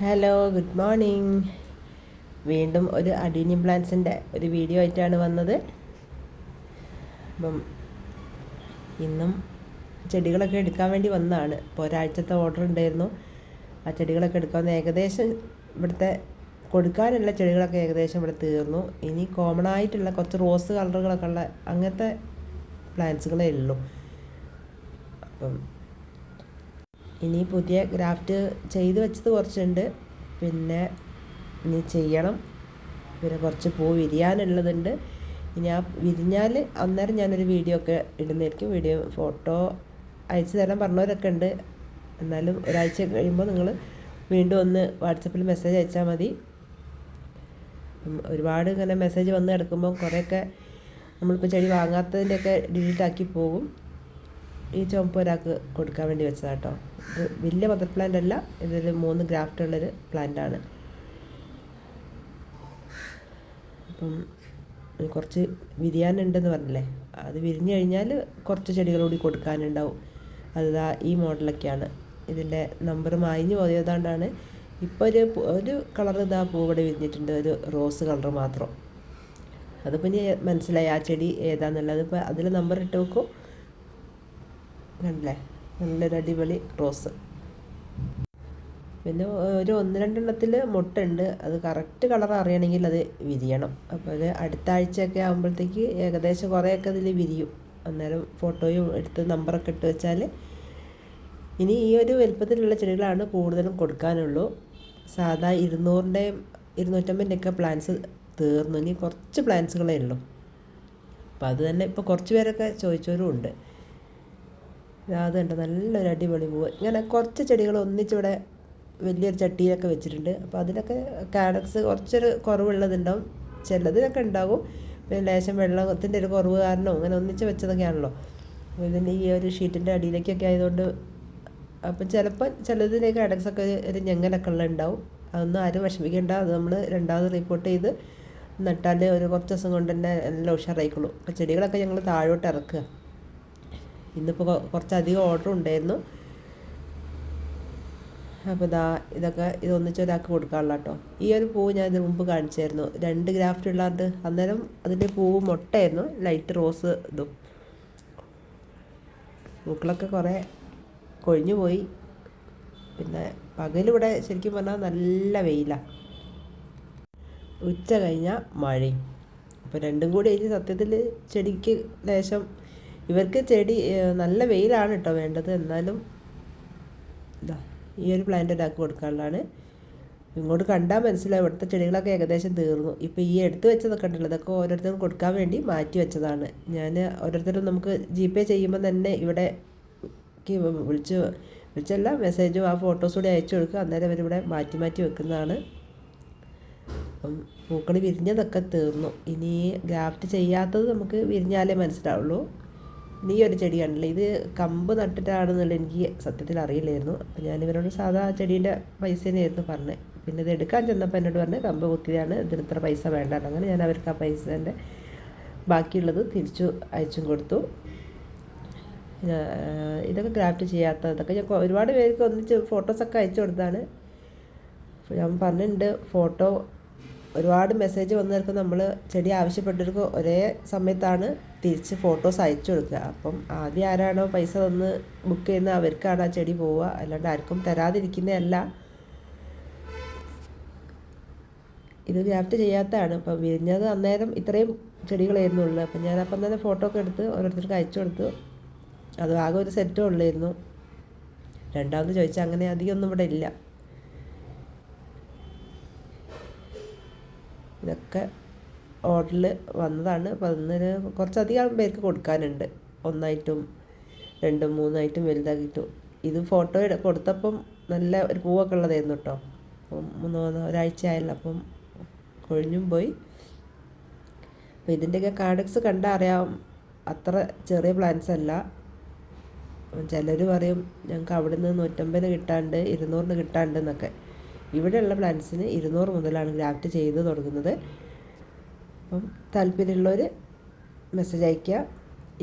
Hello good morning വീണ്ടും ഒരു adenium പ്ലാന്റ്സിന്റെ ഒരു വീഡിയോ ആയിട്ടാണ് വന്നത്. അപ്പം ഇന്നും ചെടികളൊക്കെ എടുക്കാൻ വേണ്ടി വന്നതാണ്. ഇപ്പോൾ ഒരാഴ്ചത്തെ ഓർഡർ ഉണ്ടായിരുന്നു. ആ ചെടികളൊക്കെ എടുക്കാൻ ഏകദേശം ഇവിടുത്തെ കൊടുക്കാനുള്ള ചെടികളൊക്കെ ഏകദേശം ഇവിടെ തീർന്നു. ഇനി കോമൺ ആയിട്ടുള്ള കുറച്ച് റോസ് കളറുകളൊക്കെ ഉള്ള അങ്ങനത്തെ പ്ലാന്റ്സുകളേ ഉള്ളൂ. അപ്പം ഇനി പുതിയ ഗ്രാഫ്റ്റ് ചെയ്ത് വെച്ചത് കുറച്ചുണ്ട്. പിന്നെ ഇനി ചെയ്യണം. പിന്നെ കുറച്ച് പൂ വിരിയാനുള്ളതുണ്ട്. ഇനി ആ വിരിഞ്ഞാൽ അന്നേരം ഞാനൊരു വീഡിയോ ഒക്കെ ഇടുന്നതായിരിക്കും. വീഡിയോ ഫോട്ടോ അയച്ചു തരാൻ പറഞ്ഞവരൊക്കെ ഉണ്ട്. എന്നാലും ഒരാഴ്ച കഴിയുമ്പോൾ നിങ്ങൾ വീണ്ടും ഒന്ന് വാട്സപ്പിൽ മെസ്സേജ് അയച്ചാൽ മതി. ഒരുപാട് ഇങ്ങനെ മെസ്സേജ് വന്ന് കിടക്കുമ്പോൾ കുറേയൊക്കെ നമ്മളിപ്പോൾ ചെടി വാങ്ങാത്തതിന്റെയൊക്കെ ഡിലീറ്റാക്കി പോകും. ഈ ചുവപ്പ് ഒരാൾക്ക് കൊടുക്കാൻ വേണ്ടി വെച്ചതാണ് കേട്ടോ ഇത് വലിയ മദർ പ്ലാന്റ് അല്ല ഇതിൽ മൂന്ന് ഗ്രാഫ്റ്റ് ഉള്ളൊരു ആണ്. അപ്പം കുറച്ച് വിരിയാനുണ്ടെന്ന് പറഞ്ഞില്ലേ? അത് വിരിഞ്ഞു കഴിഞ്ഞാൽ കുറച്ച് ചെടികളോടി കൂടി കൊടുക്കാനുണ്ടാവും. അതാ ഈ മോഡലൊക്കെയാണ് ഇതിന്റെ നമ്പർ മായിഞ്ഞു പോയതുകൊണ്ടാണ് ഇപ്പോൾ ഒരു ഒരു കളർ ഇതാ പൂ ഇവിടെ വിരിഞ്ഞിട്ടുണ്ട്. ഒരു റോസ് കളർ മാത്രം. അതിപ്പോൾ ഇനി മനസ്സിലായി ആ ചെടി ഏതാണെന്നുള്ളത് ഇപ്പോൾ അതിൽ നമ്പർ ഇട്ട് വെക്കും. കണ്ടില്ലേ? നല്ലൊരു അടിപൊളി റോസ്. പിന്നെ ഒരു ഒന്ന് രണ്ടെണ്ണത്തിൽ മുട്ടുണ്ട് അത് കറക്റ്റ് കളർ അറിയണമെങ്കിൽ അത് വിരിയണം. അപ്പോൾ അത് അടുത്ത ആഴ്ചയൊക്കെ ആകുമ്പോഴത്തേക്ക് ഏകദേശം കുറേയൊക്കെ അതിൽ വിരിയും. അന്നേരം ഫോട്ടോയും എടുത്ത് നമ്പറൊക്കെ ഇട്ട് വെച്ചാൽ ഇനി ഈ ഒരു വലുപ്പത്തിലുള്ള ചെടികളാണ് കൂടുതലും കൊടുക്കാനുള്ളൂ. സാധാ ഇരുന്നൂറിന്റെയും ഇരുന്നൂറ്റമ്പതിന്റെയൊക്കെ പ്ലാന്റ്സ് തീർന്നു. ഇനി കുറച്ച് പ്ലാന്റ്സുകളേ ഉള്ളൂ. അപ്പോൾ അത് തന്നെ ഇപ്പോൾ കുറച്ച് പേരൊക്കെ ചോദിച്ചവരും ഉണ്ട്. അത് കണ്ടോ. നല്ലൊരു അടിപൊളി പൂവ്. ഇങ്ങനെ കുറച്ച് ചെടികൾ ഒന്നിച്ചിവിടെ വലിയൊരു ചട്ടിയിലൊക്കെ വെച്ചിട്ടുണ്ട്. അപ്പോൾ അതിലൊക്കെ കാഡക്സ് കുറച്ചൊരു കുറവുള്ളതുണ്ടാവും. ചിലതിനൊക്കെ ഉണ്ടാകും. പിന്നെ ലേശം വെള്ളത്തിന്റെ ഒരു കുറവ് കാരണോ അങ്ങനെ ഒന്നിച്ച് വെച്ചതൊക്കെയാണല്ലോ. ഇതിന്റെ ഈ ഒരു ഷീറ്റിന്റെ അടിയിലേക്കൊക്കെ ആയതുകൊണ്ട് അപ്പം ചിലപ്പോൾ ചിലതിന്റെ കാഡക്സൊക്കെ ഒരു ഞങ്ങനൊക്കെ ഉള്ള ഉണ്ടാവും. അതൊന്നും ആരും വിഷമിക്കേണ്ട. അത് നമ്മൾ രണ്ടാമത് റിപ്പോർട്ട് ചെയ്ത് നട്ടാൽ ഒരു കുറച്ച് ദിവസം കൊണ്ട് തന്നെ എല്ലാം ഉഷാറായിക്കോളൂ. അപ്പോൾ ചെടികളൊക്കെ ഞങ്ങൾ താഴോട്ട് ഇറക്കുക. ഇന്നിപ്പോൾ കുറച്ചധികം ഓർഡർ ഉണ്ടായിരുന്നു. അപ്പോൾ ഇതാ ഇതൊക്കെ ഇതൊന്നിച്ച് ഒരാൾക്ക് കൊടുക്കാനുള്ള കേട്ടോ ഈ ഒരു പൂവ് ഞാൻ ഇതിന് മുമ്പ് കാണിച്ചായിരുന്നു. രണ്ട് ഗ്രാഫ്റ്റ് ഉള്ളത് അന്നേരം അതിന്റെ പൂവ് മുട്ടയായിരുന്നു. ലൈറ്റ് റോസ് ഇതും. പൂക്കളൊക്കെ കുറേ കൊഴിഞ്ഞു പോയി. പിന്നെ പകലിവിടെ ശരിക്കും പറഞ്ഞാൽ നല്ല വെയിലാണ് ഉച്ച കഴിഞ്ഞാൽ മഴയും. അപ്പോൾ രണ്ടും കൂടി കഴിഞ്ഞ് സത്യത്തിൽ ചെടിക്ക് ലേശം ഇവർക്ക് ചെടി നല്ല വെയിലാണ് കേട്ടോ വേണ്ടത്. എന്നാലും ഇതാ ഈ ഒരു പ്ലാന്റ് ഒരാൾക്ക് കൊടുക്കാനുള്ളതാണ്. ഇങ്ങോട്ട് കണ്ടാൽ മനസ്സിലായി ഇവിടുത്തെ ചെടികളൊക്കെ ഏകദേശം തീർന്നു. ഇപ്പോൾ ഈ എടുത്ത് വെച്ചതൊക്കെ ഉണ്ടല്ലോ അതൊക്കെ ഓരോരുത്തർക്കും കൊടുക്കാൻ വേണ്ടി മാറ്റി വെച്ചതാണ്. ഞാൻ ഓരോരുത്തരും നമുക്ക് ജി പേ ചെയ്യുമ്പോൾ തന്നെ ഇവിടെ വിളിച്ച് വിളിച്ചല്ല മെസ്സേജും ആ ഫോട്ടോസ് കൂടി അയച്ചു കൊടുക്കുക. അന്നേരം അവരിവിടെ മാറ്റി മാറ്റി വെക്കുന്നതാണ്. പൂക്കൾ വിരിഞ്ഞതൊക്കെ തീർന്നു. ഇനി ഗ്രാഫ്റ്റ് ചെയ്യാത്തത് നമുക്ക് വിരിഞ്ഞാലേ മനസ്സിലാവുള്ളൂ. ഈ ഒരു ചെടി ഇത് കമ്പ് നട്ടിട്ടാണെന്നുള്ള എനിക്ക് സത്യത്തിൽ അറിയില്ലായിരുന്നു. അപ്പം ഞാൻ ഇവരോട് സാധാ ചെടീന്റെ പൈസ തന്നെയായിരുന്നു പറഞ്ഞത് പിന്നെ ഇത് എടുക്കാൻ ചെന്നപ്പോൾ എന്നോട് പറഞ്ഞ് കമ്പ് കുത്തിയതാണ് ഇതിന് ഇത്ര പൈസ വേണ്ട അങ്ങനെ ഞാൻ അവർക്ക് ആ പൈസേന്റെ ബാക്കിയുള്ളത് തിരിച്ചു അയച്ചും കൊടുത്തു. ഇതൊക്കെ ക്രാഫ്റ്റ് ചെയ്യാത്ത ഇതൊക്കെ ഞാൻ ഒരുപാട് പേർക്ക് ഒന്നിച്ച് ഫോട്ടോസൊക്കെ അയച്ചു കൊടുത്താണ്. ഞാൻ പറഞ്ഞിട്ടുണ്ട് ഫോട്ടോ ഒരുപാട് മെസ്സേജ് വന്നവർക്ക് നമ്മൾ ചെടി ആവശ്യപ്പെട്ടവർക്ക് ഒരേ സമയത്താണ് തിരിച്ച് ഫോട്ടോസ് അയച്ചു കൊടുക്കുക. അപ്പം ആദ്യം ആരാണോ പൈസ തന്ന് ബുക്ക് ചെയ്യുന്ന അവർക്കാണ് ആ ചെടി പോവുക. അല്ലാണ്ട് ആർക്കും തരാതിരിക്കുന്നതല്ല. ഇത് ഗ്രാഫ്റ്റ് ചെയ്യാത്തതാണ്. അപ്പം വിരിഞ്ഞത് അന്നേരം ഇത്രയും ചെടികളായിരുന്നു ഉള്ളത്. അപ്പം ഞാൻ അപ്പം തന്നെ ഫോട്ടോ ഒക്കെ എടുത്ത് ഓരോരുത്തർക്ക് അയച്ചു കൊടുത്തു. അത് ആകെ ഒരു സെറ്റും ഉള്ളായിരുന്നു. രണ്ടാമത് ചോദിച്ചാൽ അങ്ങനെ അധികം ഒന്നും ഇവിടെ ഇല്ല. ഇതൊക്കെ ഓർഡറിൽ വന്നതാണ്. അപ്പോൾ കുറച്ചധികം പേർക്ക് കൊടുക്കാനുണ്ട്. ഒന്നായിട്ടും രണ്ടും മൂന്നായിട്ടും വലുതാക്കിയിട്ടും. ഇത് ഫോട്ടോ കൊടുത്തപ്പം നല്ല ഒരു പൂവൊക്കെ ഉള്ളതായിരുന്നു കേട്ടോ. അപ്പം മൂന്ന് ഒരാഴ്ച ആയല്ലോ അപ്പം കൊഴിഞ്ഞും പോയി. അപ്പോൾ ഇതിന്റെയൊക്കെ കാർഡക്സ് കണ്ടാൽ അറിയാം അത്ര ചെറിയ പ്ലാൻസ് അല്ല. ചിലർ പറയും ഞങ്ങൾക്ക് അവിടെ നിന്ന് നൂറ്റമ്പതിന് കിട്ടാണ്ട് ഇരുന്നൂറിന് കിട്ടാണ്ട് എന്നൊക്കെ. ഇവിടെയുള്ള പ്ലാന്റ്സിന് ഇരുന്നൂറ് മുതലാണ് ഗ്രാഫ്റ്റ് ചെയ്ത് തുടങ്ങുന്നത്. അപ്പം താല്പര്യമുള്ളവർ മെസ്സേജ് അയയ്ക്കുക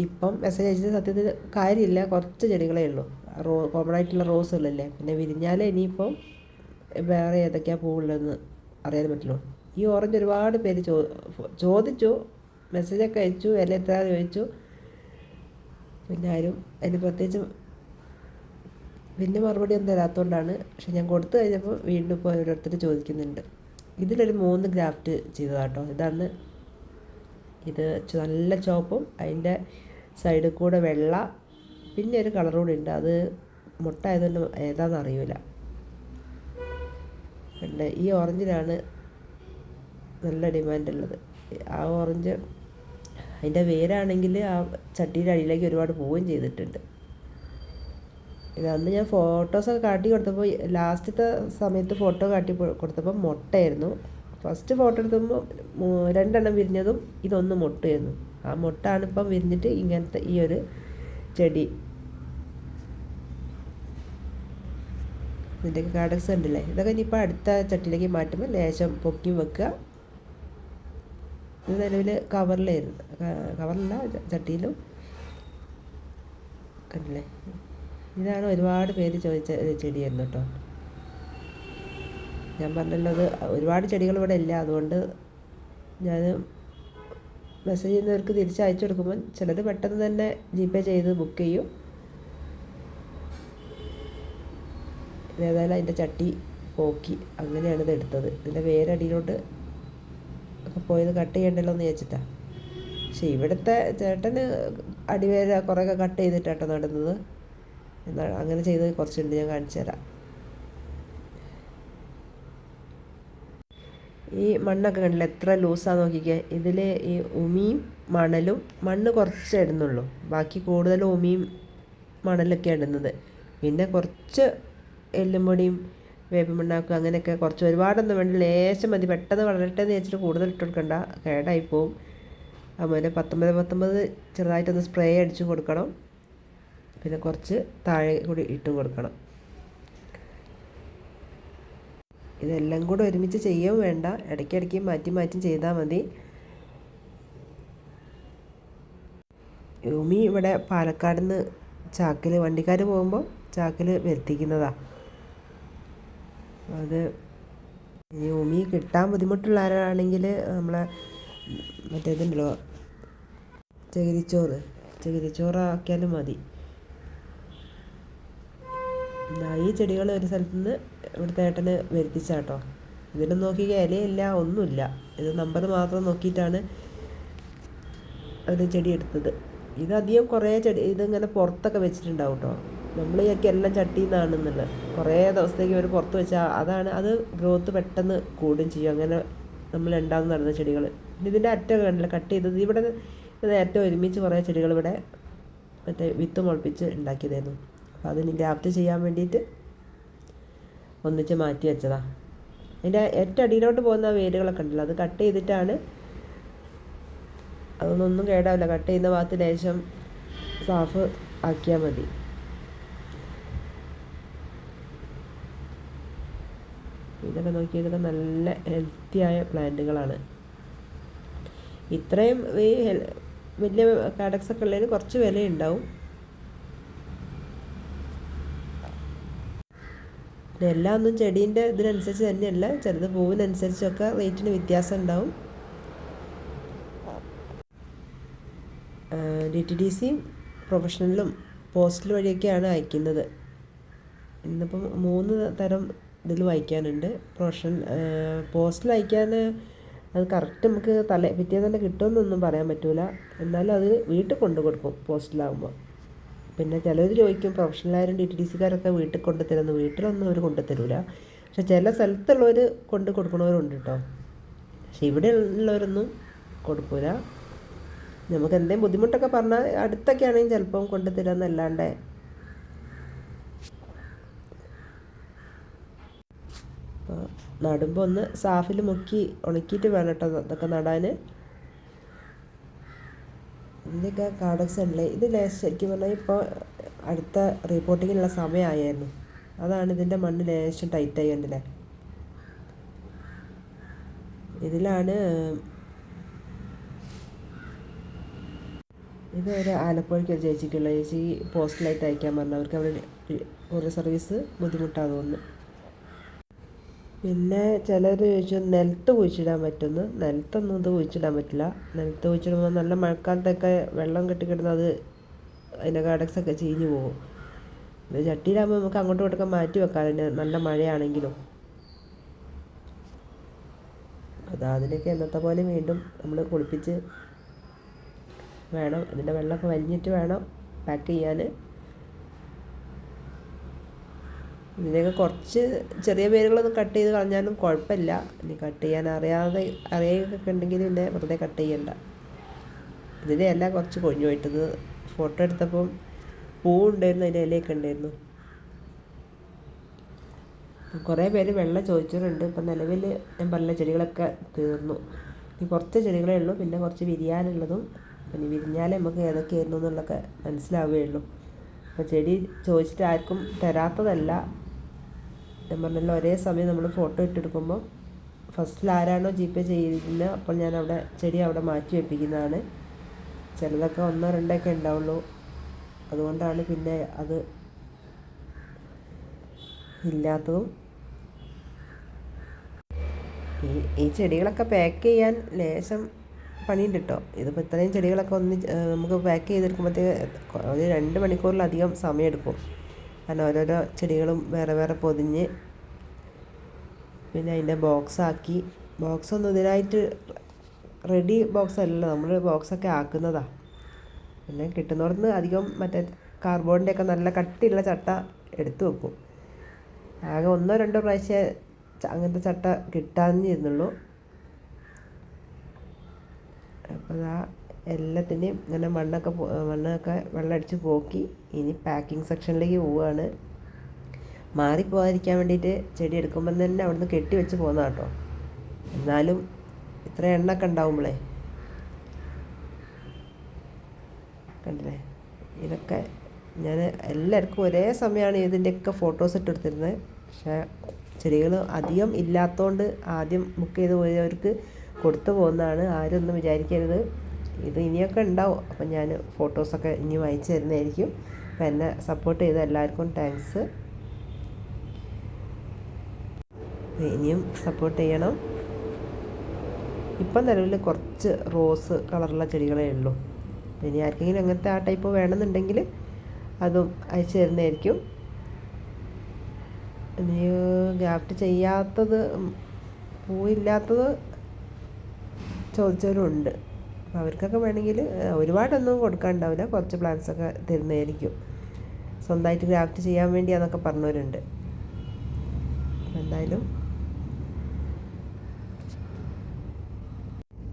ഇപ്പം മെസ്സേജ് അയച്ചത് സത്യത്തിൽ കാര്യമില്ല കുറച്ച് ചെടികളേ ഉള്ളൂ. റോ കോമൺ ആയിട്ടുള്ള റോസുകളല്ലേ പിന്നെ വിരിഞ്ഞാൽ ഇനിയിപ്പം വേറെ ഏതൊക്കെയാണ് പൂവുള്ളതെന്ന് അറിയാൻ പറ്റുള്ളൂ. ഈ ഓറഞ്ച് ഒരുപാട് പേര് ചോ ചോദിച്ചു മെസ്സേജൊക്കെ അയച്ചു വില എത്ര ചോദിച്ചു. പിന്നെ ആരും അതിന് പ്രത്യേകിച്ച് പിന്നെ മറുപടി ഒന്നും തരാത്തതുകൊണ്ടാണ് പക്ഷെ ഞാൻ കൊടുത്തു കഴിഞ്ഞപ്പോൾ വീണ്ടും ഇപ്പോൾ ഓരോരുത്തർ ചോദിക്കുന്നുണ്ട്. ഇതിലൊരു മൂന്ന് ഗ്രാഫ്റ്റ് ചെയ്തതാട്ടോ. ഇതാണ് ഇത് നല്ല ചുവപ്പും അതിന്റെ സൈഡിൽ കൂടെ വെള്ള പിന്നെ ഒരു കളർ കൂടി ഉണ്ട്. അത് മുട്ട ആയതുകൊണ്ട് ഏതാണെന്ന് അറിയില്ല ഉണ്ട് ഈ ഓറഞ്ചിനാണ് നല്ല ഡിമാൻഡ് ഉള്ളത്. ആ ഓറഞ്ച് അതിന്റെ വേരാണെങ്കിൽ ആ ചട്ടിയുടെ അടിയിലേക്ക് ഒരുപാട് പോവുകയും ചെയ്തിട്ടുണ്ട്. അന്ന് ഞാൻ ഫോട്ടോസൊക്കെ കാട്ടി കൊടുത്തപ്പോൾ ലാസ്റ്റത്തെ സമയത്ത് ഫോട്ടോ കാട്ടി കൊടുത്തപ്പോൾ മുട്ടയായിരുന്നു. ഫസ്റ്റ് ഫോട്ടോ എടുത്തപ്പോൾ രണ്ടെണ്ണം വിരിഞ്ഞതും ഇതൊന്ന് മുട്ടയായിരുന്നു. ആ മുട്ടാണ് ഇപ്പം വിരിഞ്ഞിട്ട് ഇങ്ങനത്തെ ഈ ഒരു ചെടി. ഇതിന്റെയൊക്കെ കാടക്സ് ഉണ്ടല്ലേ? ഇതൊക്കെ ഇനിയിപ്പോൾ അടുത്ത ചട്ടിയിലേക്ക് മാറ്റുമ്പോൾ ലേശം പൊക്കി വെക്കുക. ഇത് നിലവിൽ കവറിലായിരുന്നു കവറില്ല ചട്ടിയിലും. കണ്ടില്ലേ? ഇതാണ് ഒരുപാട് പേര് ചോദിച്ച ചെടിയായിരുന്നു കേട്ടോ. ഞാൻ പറഞ്ഞല്ലോ അത് ഒരുപാട് ചെടികൾ ഇവിടെ ഇല്ല. അതുകൊണ്ട് ഞാൻ മെസ്സേജ് ചെയ്യുന്നവർക്ക് തിരിച്ചയച്ചു കൊടുക്കുമ്പോൾ ചിലത് പെട്ടെന്ന് തന്നെ ജി പേ ചെയ്ത് ബുക്ക് ചെയ്യും. ഏതായാലും അതിന്റെ ചട്ടി പോക്കി അങ്ങനെയാണ് ഇത് എടുത്തത്. ഇതിന്റെ വേരടിയിലോട്ട് ഒക്കെ പോയത് കട്ട് ചെയ്യണ്ടല്ലോ എന്ന് ചോദിച്ചിട്ടാണ് പക്ഷേ ഇവിടുത്തെ ചേട്ടന് അടിവേര കുറേയൊക്കെ കട്ട് ചെയ്തിട്ടാട്ടോ നടുന്നത്. എന്നാൽ അങ്ങനെ ചെയ്ത് കുറച്ചുണ്ട് ഞാൻ കാണിച്ചു തരാം. ഈ മണ്ണൊക്കെ കണ്ടില്ല എത്ര ലൂസാന്ന് നോക്കിക്കുക ഇതിൽ ഈ ഉമിയും മണലും മണ്ണ് കുറച്ച് ഇടുന്നുള്ളൂ. ബാക്കി കൂടുതൽ ഉമിയും മണലൊക്കെ ഇടുന്നത്. പിന്നെ കുറച്ച് എല്ലും പൊടിയും വേപ്പിൻ പിണ്ണാക്കും അങ്ങനെയൊക്കെ കുറച്ച് ഒരുപാടൊന്നും വേണ്ട ലേശം മതി. പെട്ടെന്ന് വളരട്ടെ എന്ന് വെച്ചിട്ട് കൂടുതൽ ഇട്ട് കൊടുക്കണ്ട. കേടായി പോവും. അതുപോലെ പത്തൊമ്പത് പത്തൊമ്പത് ചെറുതായിട്ടൊന്ന് സ്പ്രേ അടിച്ചു കൊടുക്കണം. പിന്നെ കുറച്ച് താഴെ കൂടി ഇട്ട് കൊടുക്കണം. ഇതെല്ലാം കൂടെ ഒരുമിച്ച് ചെയ്യുകയും വേണ്ട. ഇടയ്ക്കിടയ്ക്ക് മാറ്റി മാറ്റി ചെയ്താൽ മതി. യൂമി ഇവിടെ പാലക്കാട് നിന്ന് ചാക്കിൽ വണ്ടിക്കാർ പോകുമ്പോൾ ചാക്കിൽ വരുത്തിക്കുന്നതാണ് അത് ഉമി കിട്ടാൻ ബുദ്ധിമുട്ടുള്ള ആരാണെങ്കിൽ നമ്മളെ മറ്റേതുണ്ടല്ലോ ചകിരിച്ചോറ്. ചകിരിച്ചോറാക്കിയാലും മതി. ഈ ചെടികൾ ഒരു സ്ഥലത്ത് നിന്ന് ഇവിടുത്തെ ഏട്ടന് വരുത്തിച്ചാട്ടോ. ഇതിലും നോക്കി ഇലയില്ല ഒന്നുമില്ല. ഇത് നമ്പർ മാത്രം നോക്കിയിട്ടാണ് ഒരു ചെടി എടുത്തത്. ഇതധികം കുറേ ചെടി ഇതിങ്ങനെ പുറത്തൊക്കെ വെച്ചിട്ടുണ്ടാവും കേട്ടോ നമ്മൾ വിചാരിക്കും എല്ലാം ചട്ടിയിൽ നിന്നാണെന്നുള്ളത് കുറേ ദിവസത്തേക്ക് ഇവർ പുറത്ത് വെച്ചാൽ അതാണ് അത് ഗ്രോത്ത് പെട്ടെന്ന് കൂടും ചെയ്യും. അങ്ങനെ നമ്മൾ ഉണ്ടാകുന്ന നടന്ന ചെടികൾ. പിന്നെ ഇതിന്റെ അറ്റമൊക്കെ കണ്ടില്ല കട്ട് ചെയ്തത്. ഇവിടെ നേരത്തെ ഒരുമിച്ച് കുറേ ചെടികൾ ഇവിടെ മറ്റേ വിത്ത് മുളപ്പിച്ച് ഉണ്ടാക്കിയതായിരുന്നു. അപ്പോൾ അതിന് ഗ്രാഫ്റ്റ് ചെയ്യാൻ വേണ്ടിയിട്ട് ഒന്നിച്ച് മാറ്റി വെച്ചതാണ് അതിന്റെ ഏറ്റവും അടിയിലോട്ട് പോകുന്ന വേരുകളൊക്കെ ഉണ്ടല്ലോ അത് കട്ട് ചെയ്തിട്ടാണ് അതൊന്നൊന്നും കേടാവില്ല. കട്ട് ചെയ്യുന്ന ഭാഗത്ത് ലേശം സാഫ് ആക്കിയാൽ മതി. ഇതൊക്കെ നോക്കി ഇതൊക്കെ നല്ല ഹെൽത്തിയായ പ്ലാന്റുകളാണ്. ഇത്രയും വലിയ കാഡക്സ് ഒക്കെ ഉള്ളതിന് കുറച്ച് വിലയുണ്ടാവും. പിന്നെ എല്ലാം ഒന്നും ചെടീന്റെ ഇതിനനുസരിച്ച് തന്നെയല്ല. ചിലത് പൂവിനനുസരിച്ചൊക്കെ റേറ്റിന് വ്യത്യാസം ഉണ്ടാവും. ഡി ടി ഡി സിയും പ്രൊഫഷണലും പോസ്റ്റൽ വഴിയൊക്കെയാണ് അയക്കുന്നത്. ഇന്നിപ്പം മൂന്ന് തരം ഇതിൽ വായിക്കാനുണ്ട്. പ്രൊഫഷണൽ പോസ്റ്റൽ അയക്കാൻ അത് കറക്റ്റ് നമുക്ക് തല പിറ്റേ തന്നെ കിട്ടുമെന്നൊന്നും പറയാൻ പറ്റില്ല എന്നാലും അത് വീട്ടിൽ കൊണ്ടു കൊടുക്കും പോസ്റ്റിലാകുമ്പോൾ പിന്നെ ചിലർ ചോദിക്കും പ്രൊഫഷണലായാലും ഡി ടി ഡി സിക്കാരൊക്കെ വീട്ടിൽ കൊണ്ടു തരുന്നു വീട്ടിലൊന്നും അവർ കൊണ്ടു തരില്ല പക്ഷെ ചില സ്ഥലത്തുള്ളവർ കൊണ്ട് കൊടുക്കണവരുണ്ട് കേട്ടോ പക്ഷെ ഇവിടെ ഉള്ളവരൊന്നും കൊടുക്കില്ല നമുക്ക് എന്തെങ്കിലും ബുദ്ധിമുട്ടൊക്കെ പറഞ്ഞാൽ അടുത്തൊക്കെ ആണെങ്കിൽ ചിലപ്പം കൊണ്ടു തരാമെന്നല്ലാണ്ട് നടുമ്പോൾ ഒന്ന് സാഫിൽ മുക്കി ഉണക്കിയിട്ട് വേണം കേട്ടോ ഇതൊക്കെ നടാൻ ഇതിന്റെയൊക്കെ കാർഡക്സ് ഉണ്ടല്ലേ ഇത് ശരിക്കും പറഞ്ഞാൽ ഇപ്പോൾ അടുത്ത റിപ്പോർട്ടിങ്ങിനുള്ള സമയമായിരുന്നു അതാണ് ഇതിന്റെ മണ്ണ് ലേശം ടൈറ്റായി ഉണ്ടല്ലേ ഇതിലാണ് ഇത് ഒരു ആലപ്പുഴയ്ക്ക് ചേച്ചിക്കുള്ള ചേച്ചി പോസ്റ്റലായിട്ട് അയക്കാൻ പറഞ്ഞു അവർക്ക് അവിടെ ഒരു സർവീസ് ബുദ്ധിമുട്ടാണ് തോന്നുന്നു. പിന്നെ ചിലർ ചോദിച്ചു നിലത്ത് കുഴിച്ചിടാൻ പറ്റുമെന്ന് നിലത്തൊന്നും ഇത് കുഴിച്ചിടാൻ പറ്റില്ല. നിലത്ത് കുഴിച്ചിടുമ്പോൾ നല്ല മഴക്കാലത്തൊക്കെ വെള്ളം കെട്ടിക്കിടന്ന് അത് അതിന്റെ കടക്സൊക്കെ ചീഞ്ഞു പോകും. ഇത് ചട്ടിയിലാകുമ്പോൾ നമുക്ക് അങ്ങോട്ടും ഇങ്ങോട്ടൊക്കെ മാറ്റി വെക്കാം. അതിന് നല്ല മഴയാണെങ്കിലും. അതാ അതിനൊക്കെ എന്നത്തെ പോലെ വീണ്ടും നമ്മൾ കുളിപ്പിച്ച് വേണം. അതിന്റെ വെള്ളമൊക്കെ വലിഞ്ഞിട്ട് വേണം പാക്ക് ചെയ്യാൻ. ഇതിനൊക്കെ കുറച്ച് ചെറിയ പേരുകളൊന്നും കട്ട് ചെയ്ത് കളഞ്ഞാലും കുഴപ്പമില്ല. ഇനി കട്ട് ചെയ്യാൻ അറിയാതെ അറിയുകയൊക്കെ ഉണ്ടെങ്കിൽ പിന്നെ വെറുതെ കട്ട് ചെയ്യണ്ട. ഇതിന്റെ കുറച്ച് കൊഴിഞ്ഞു പോയിട്ടത് ഫോട്ടോ എടുത്തപ്പം പൂവുണ്ടായിരുന്നു അതിന്റെ ഇലയൊക്കെ ഉണ്ടായിരുന്നു. കുറേ പേര് വെള്ളം ചോദിച്ചിട്ടുണ്ട്. ഇപ്പം നിലവിൽ ഞാൻ പറഞ്ഞ ചെടികളൊക്കെ തീർന്നു. ഇനി കുറച്ച് ചെടികളേ ഉള്ളൂ. പിന്നെ കുറച്ച് വിരിയാനുള്ളതും പിന്നെ വിരിഞ്ഞാലേ നമുക്ക് ഏതൊക്കെയായിരുന്നു എന്നുള്ളതൊക്കെ മനസ്സിലാവുകയുള്ളൂ. അപ്പോൾ ചെടി ചോദിച്ചിട്ട് ആർക്കും തരാത്തതല്ല. പറഞ്ഞല്ലോ ഒരേ സമയം നമ്മൾ ഫോട്ടോ ഇട്ടെടുക്കുമ്പോൾ ഫസ്റ്റിൽ ആരാണോ ജി പേ ചെയ്യുന്നത് അപ്പോൾ ഞാൻ അവിടെ ചെടി അവിടെ മാറ്റി വെപ്പിക്കുന്നതാണ്. ചിലതൊക്കെ ഒന്നോ രണ്ടൊക്കെ ഉണ്ടാവുള്ളൂ. അതുകൊണ്ടാണ് പിന്നെ അത് ഇല്ലാത്തതും. ഈ ഈ ചെടികളൊക്കെ പാക്ക് ചെയ്യാൻ ലേശം പണിയുണ്ട് കേട്ടോ ഇതിപ്പോൾ ഇത്രയും ചെടികളൊക്കെ ഒന്ന് നമുക്ക് പാക്ക് ചെയ്തെടുക്കുമ്പോഴത്തേക്ക് ഒരു രണ്ട് മണിക്കൂറിലധികം സമയമെടുക്കും. കാരണം ഓരോരോ ചെടികളും വേറെ വേറെ പൊതിഞ്ഞ് പിന്നെ അതിന്റെ ബോക്സാക്കി ബോക്സൊന്നും ഇതിനായിട്ട് റെഡി ബോക്സ് അല്ലല്ലോ. നമ്മൾ ബോക്സൊക്കെ ആക്കുന്നതാണ് പിന്നെ കിട്ടുന്നിടത്ത് അധികം മറ്റേ കാർബോർഡിന്റെ ഒക്കെ നല്ല കട്ടിയുള്ള ചട്ട എടുത്തു വെക്കും. ആകെ ഒന്നോ രണ്ടോ പ്രാവശ്യം അങ്ങനത്തെ ചട്ട കിട്ടാഞ്ഞിരുന്നുള്ളൂ. അപ്പോൾ ആ എല്ലാത്തിന്റെയും ഇങ്ങനെ മണ്ണൊക്കെ മണ്ണൊക്കെ വെള്ളമടിച്ച് പോക്കി ഇനി പാക്കിംഗ് സെക്ഷനിലേക്ക് പോവുകയാണ് മാറിപ്പോകാതിരിക്കാൻ വേണ്ടിയിട്ട് ചെടി എടുക്കുമ്പം തന്നെ അവിടുന്ന് കെട്ടി വെച്ച് പോകുന്ന കേട്ടോ എന്നാലും ഇത്ര എണ്ണൊക്കെ ഉണ്ടാവുമ്പോളേ. കണ്ടില്ലേ? ഇതൊക്കെ ഞാൻ എല്ലാവർക്കും ഒരേ സമയമാണ് ഇതിന്റെയൊക്കെ ഫോട്ടോസ് ഇട്ടെടുത്തിരുന്നത് പക്ഷേ ചെടികൾ അധികം ഇല്ലാത്തതുകൊണ്ട് ആദ്യം ബുക്ക് ചെയ്ത് പോയവർക്ക് കൊടുത്തു പോകുന്നതാണ് ആരും ഒന്നും വിചാരിക്കരുത്. ഇത് ഇനിയൊക്കെ ഉണ്ടാവും. അപ്പം ഞാൻ ഫോട്ടോസൊക്കെ ഇനിയും അയച്ചു തരുന്നതായിരിക്കും. അപ്പം എന്നെ സപ്പോർട്ട് ചെയ്ത എല്ലാവർക്കും താങ്ക്സ് ഇനിയും സപ്പോർട്ട് ചെയ്യണം. ഇപ്പം നിലവിൽ കുറച്ച് റോസ് കളറുള്ള ചെടികളേ ഉള്ളൂ. ഇനി ആർക്കെങ്കിലും അങ്ങനത്തെ ആ ടൈപ്പ് വേണമെന്നുണ്ടെങ്കിൽ അതും അയച്ചു തരുന്നതായിരിക്കും. ഇനി ഗ്രാഫ്റ്റ് ചെയ്യാത്തത് പൂവില്ലാത്തത് ചോദിച്ചവരുണ്ട്. അവർക്കൊക്കെ വേണമെങ്കിൽ ഒരുപാടൊന്നും കൊടുക്കാനുണ്ടാവില്ല കുറച്ച് പ്ലാന്റ്സൊക്കെ തരുന്നതായിരിക്കും. സ്വന്തമായിട്ട് ഗ്രാഫ്റ്റ് ചെയ്യാൻ വേണ്ടിയാന്നൊക്കെ പറഞ്ഞവരുണ്ട്. എന്തായാലും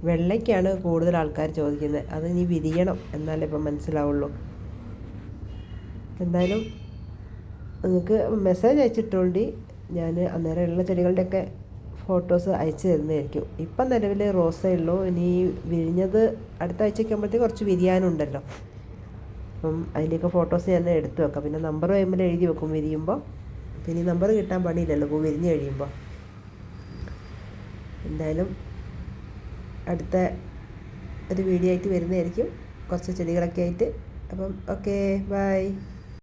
വെള്ളയ്ക്കാണ് കൂടുതൽ ആൾക്കാർ ചോദിക്കുന്നത്. അത് ഇനി വിരിയണം എന്നാലേ ഇപ്പം മനസ്സിലാവുള്ളൂ. എന്തായാലും നിങ്ങൾക്ക് മെസ്സേജ് അയച്ചിട്ടുകൊണ്ട് ഞാൻ അന്നേരം ഉള്ള ചെടികളുടെയൊക്കെ ഫോട്ടോസ് അയച്ചു തരുന്നതായിരിക്കും. ഇപ്പം നിലവിൽ റോസേ ഉള്ളൂ. ഇനി വിരിഞ്ഞത് അടുത്ത ആഴ്ചയ്ക്ക് ആകുമ്പോഴത്തേക്ക് കുറച്ച് വിരിയാനുണ്ടല്ലോ. അപ്പം അതിന്റെയൊക്കെ ഫോട്ടോസ് ഞാൻ എടുത്തു വെക്കാം. പിന്നെ നമ്പർ കഴിയുമ്പോൾ എഴുതി വെക്കും വിരിയുമ്പോൾ. പിന്നെ നമ്പർ കിട്ടാൻ പണിയില്ലല്ലോ പൂ വിരിഞ്ഞ് കഴിയുമ്പോൾ. എന്തായാലും അടുത്ത ഒരു വീഡിയോ ആയിട്ട് വരുന്നതായിരിക്കും. കുറച്ച് ചെടികളൊക്കെ ആയിട്ട്. അപ്പം ഓക്കേ ബൈ.